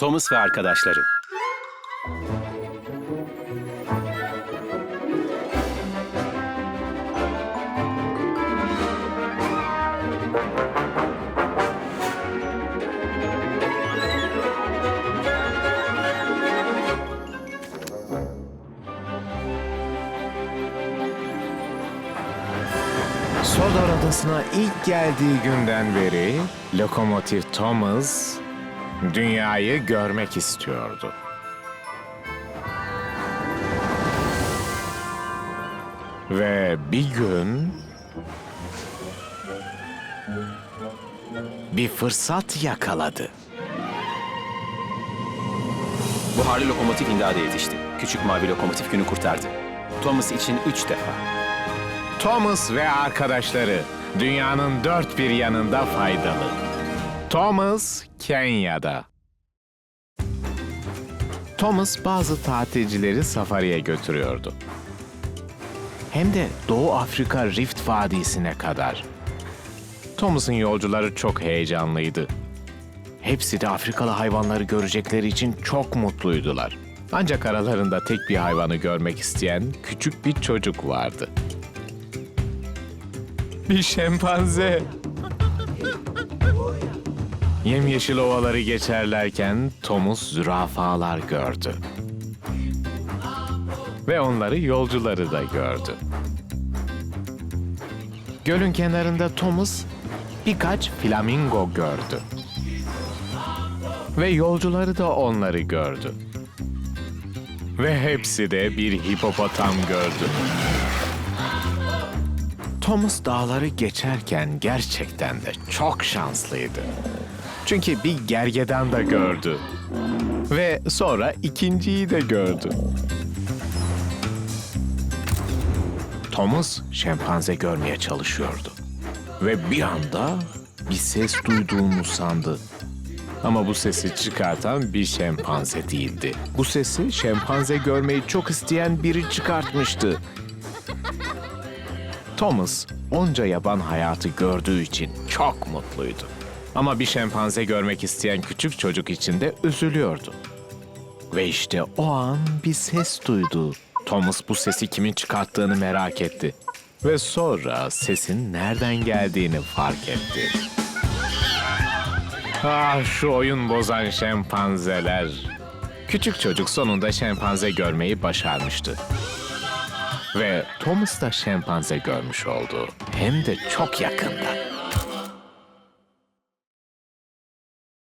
Thomas ve arkadaşları. Sodor Adası'na ilk geldiği günden beri Lokomotiv Thomas dünyayı görmek istiyordu. Ve bir gün bir fırsat yakaladı. Buharlı lokomotif imdada yetişti. Küçük mavi lokomotif günü kurtardı. Thomas için üç defa. Thomas ve arkadaşları dünyanın dört bir yanında faydalı. Thomas Kenya'da. Thomas bazı tatilcileri safariye götürüyordu. Hem de Doğu Afrika Rift Vadisi'ne kadar. Thomas'ın yolcuları çok heyecanlıydı. Hepsi de Afrikalı hayvanları görecekleri için çok mutluydular. Ancak aralarında tek bir hayvanı görmek isteyen küçük bir çocuk vardı. Bir şempanze. Yemyeşil ovaları geçerlerken Thomas zürafalar gördü. Ve onları yolcuları da gördü. Gölün kenarında Thomas birkaç flamingo gördü. Ve yolcuları da onları gördü. Ve hepsi de bir hipopotam gördü. Thomas dağları geçerken gerçekten de çok şanslıydı. Çünkü bir gergedan da gördü. Ve sonra ikinciyi de gördü. Thomas şempanze görmeye çalışıyordu. Ve bir anda bir ses duyduğunu sandı. Ama bu sesi çıkartan bir şempanze değildi. Bu sesi şempanze görmeyi çok isteyen biri çıkartmıştı. Thomas onca yaban hayatı gördüğü için çok mutluydu. Ama bir şempanze görmek isteyen küçük çocuk için de üzülüyordu. Ve işte o an bir ses duydu. Thomas bu sesi kimin çıkarttığını merak etti. Ve sonra sesin nereden geldiğini fark etti. Ah şu oyun bozan şempanzeler. Küçük çocuk sonunda şempanze görmeyi başarmıştı. Ve Thomas da şempanze görmüş oldu. Hem de çok yakında.